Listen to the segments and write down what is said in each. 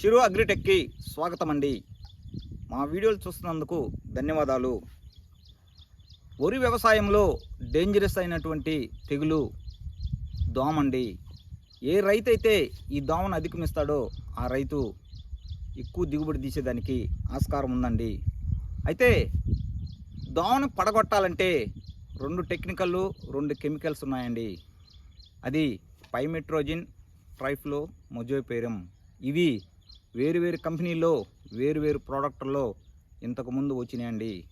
చిరు అగ్రిటెక్కి స్వాగతం అండి మా వీడియోలు చూస్తున్నందుకు ధన్యవాదాలు. వరి వ్యవసాయంలో డేంజరస్ అయినటువంటి తెగులు దోమ అండి ఏ రైతు అయితే ఈ దోమను అధిగమిస్తాడో ఆ రైతు ఎక్కువ దిగుబడి తీసేదానికి ఆస్కారం ఉందండి. అయితే దోమను పడగొట్టాలంటే రెండు టెక్నికల్లు రెండు కెమికల్స్ ఉన్నాయండి. అది పైమెట్రోజిన్ ట్రైఫ్లో మొజోపేరం ఇవి వేరు వేరు కంపెనీల్లో వేరు వేరు ఇంతకుముందు వచ్చినాయండి.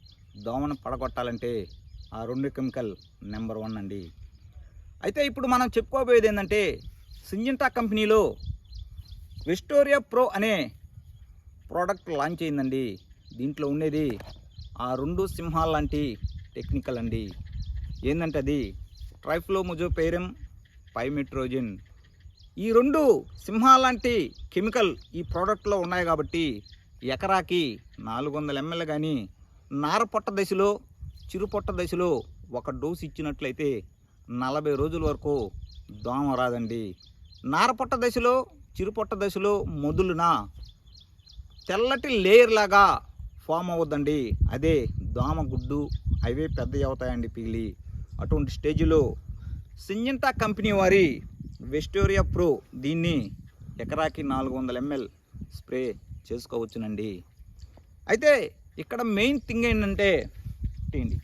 దోమను పడగొట్టాలంటే ఆ రెండు కెమికల్ నెంబర్ వన్ అండి. అయితే ఇప్పుడు మనం చెప్పుకోబోయేది ఏంటంటే సింజంటా కంపెనీలో విస్టోరియా ప్రో అనే ప్రోడక్ట్ లాంచ్ అయిందండి. దీంట్లో ఉండేది ఆ రెండు సింహాల లాంటి టెక్నికల్ అండి. ఏంటంటే అది ట్రైఫ్లోముజోపేరం పైమెట్రోజిన్ ఈ రెండు సింహాల లాంటి కెమికల్ ఈ ప్రోడక్ట్లో ఉన్నాయి కాబట్టి ఎకరాకి నాలుగు వందల ఎంఎల్ కానీ నారపొట్ట దశలో చిరుపొట్ట దశలో ఒక డోసు ఇచ్చినట్లయితే నలభై రోజుల వరకు దోమ రాదండి. నారపొట్ట దశలో చిరుపొట్ట దశలో మొదలున తెల్లటి లేయర్ లాగా ఫామ్ అవ్వద్దండి. అదే దోమ గుడ్డు అవే పెద్దవి అవుతాయండి పీలి. అటువంటి స్టేజ్లో సింజంటా కంపెనీ వారి వెస్టోరియా ప్రో దీన్ని ఎకరాకి నాలుగు వందల ఎంఎల్ స్ప్రే చేసుకోవచ్చునండి. అయితే ఇక్కడ మెయిన్ థింగ్ ఏంటంటే ఏంటి?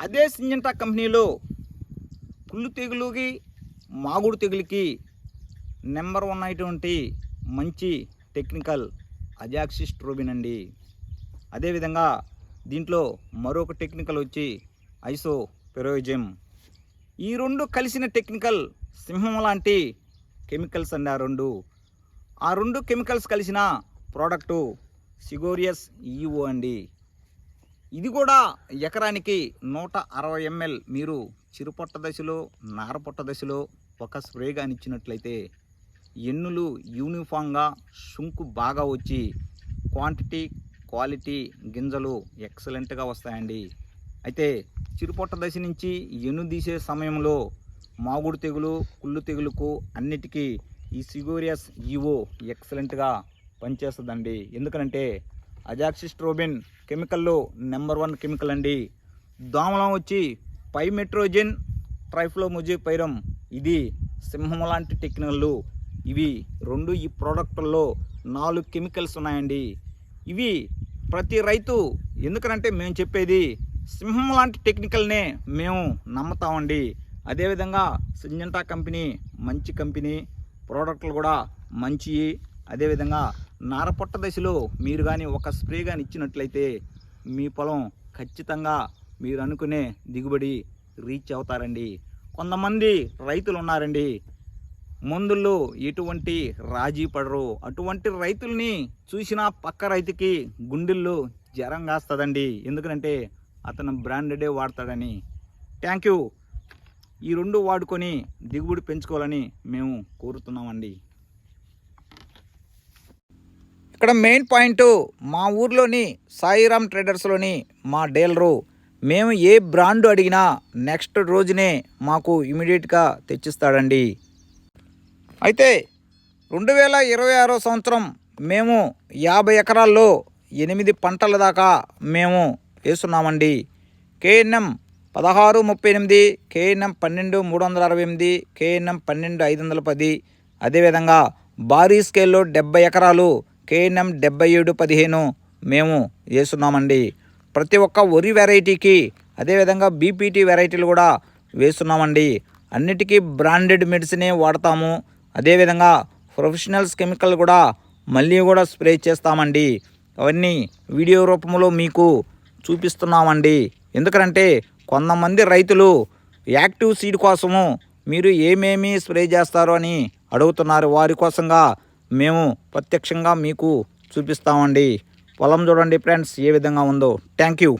అదే సింజంటా కంపెనీలో పుల్లు తెగులుకి మాగుడు తెగులుకి నెంబర్ వన్ అయినటువంటి మంచి టెక్నికల్ అజాక్సిస్ట్రోబిన్ అండి. అదేవిధంగా దీంట్లో మరొక టెక్నికల్ వచ్చి ఐసో పెరోజిమ్ ఈ రెండు కలిసిన టెక్నికల్ సింహం లాంటి కెమికల్స్ అండి ఆ రెండు. ఆ రెండు కెమికల్స్ కలిసిన ప్రోడక్టు సిగోరియస్ ఈఓ అండి. ఇది కూడా ఎకరానికి నూట అరవై ఎంఎల్ మీరు చిరుపొట్ట దశలో నారపొట్ట దశలో ఒక స్ప్రే కానీ ఇచ్చినట్లయితే ఎన్నులు యూనిఫామ్గా శుంకు బాగా వచ్చి క్వాంటిటీ క్వాలిటీ గింజలు ఎక్సలెంట్గా వస్తాయండి. అయితే చిరుపొట్ట దశ నుంచి ఎన్ను తీసే సమయంలో మాగుడు తెగులు కుళ్ళు తెగులుకు అన్నిటికీ ఈ సిగోరియస్ ఈవో ఎక్సలెంట్గా పనిచేస్తుందండి. ఎందుకనంటే అజాక్సిస్ట్రోబిన్ కెమికల్లో నెంబర్ వన్ కెమికల్ అండి. దోమలం వచ్చి పైమెట్రోజెన్ ట్రైఫ్లోముజిపైరం ఇది సింహం లాంటి టెక్నికల్లు ఇవి రెండు ఈ ప్రోడక్ట్లో నాలుగు కెమికల్స్ ఉన్నాయండి. ఇవి ప్రతి రైతు ఎందుకనంటే మేము చెప్పేది సింహం లాంటి టెక్నికల్నే మేము నమ్ముతామండి. అదేవిధంగా సింజంటా కంపెనీ మంచి కంపెనీ ప్రోడక్ట్లు కూడా మంచివి అదేవిధంగా నారపొట్ట దశలో మీరు కానీ ఒక స్ప్రే కానీ ఇచ్చినట్లయితే మీ పొలం ఖచ్చితంగా మీరు అనుకునే దిగుబడి రీచ్ అవుతారండి. కొంతమంది రైతులు ఉన్నారండి. మందుల్లో ఎటువంటి రాజీ పడరు. అటువంటి రైతుల్ని చూసిన పక్క రైతుకి గుండెల్లో జ్వరం కాస్తుందండి. ఎందుకంటే అతను బ్రాండెడే వాడతాడని. Thank you. ఈ రెండు వాడుకొని దిగుబడి పెంచుకోవాలని మేము కోరుతున్నామండి. ఇక్కడ మెయిన్ పాయింట్ మా ఊర్లోని సాయిరామ్ ట్రేడర్స్లోని మా డీలరు మేము ఏ బ్రాండ్ అడిగినా నెక్స్ట్ రోజునే మాకు ఇమీడియట్గా తెచ్చిస్తాడండి. అయితే రెండు వేల ఇరవై ఆరో సంవత్సరం మేము యాభై ఎకరాల్లో ఎనిమిది పంటల దాకా మేము వేస్తున్నామండి కేఎన్ఎం పదహారు ముప్పై ఎనిమిది కేఎన్ఎం పన్నెండు మూడు వందల అరవై ఎనిమిది కేఎన్ఎం పన్నెండు ఐదు వందల పది అదేవిధంగా భారీ స్కేల్లో డెబ్బై ఎకరాలు కేఎన్ఎం డెబ్బై ఏడు పదిహేను మేము వేస్తున్నామండి. ప్రతి ఒక్క వరి వెరైటీకి అదేవిధంగా బీపీటీ వెరైటీలు కూడా వేస్తున్నామండి. అన్నిటికీ బ్రాండెడ్ మెడిసినే వాడతాము. అదేవిధంగా ప్రొఫెషనల్స్ కెమికల్ కూడా మళ్ళీ కూడా స్ప్రే చేస్తామండి. అవన్నీ వీడియో రూపంలో మీకు చూపిస్తున్నామండి. ఎందుకంటే కొంతమంది రైతులు యాక్టివ్ సీడ్ కోసము మీరు ఏమేమి స్ప్రే చేస్తారు అని అడుగుతున్నారు. వారి కోసంగా మేము ప్రత్యక్షంగా మీకు చూపిస్తామండి. పొలం చూడండి ఫ్రెండ్స్ ఏ విధంగా ఉందో. Thank you.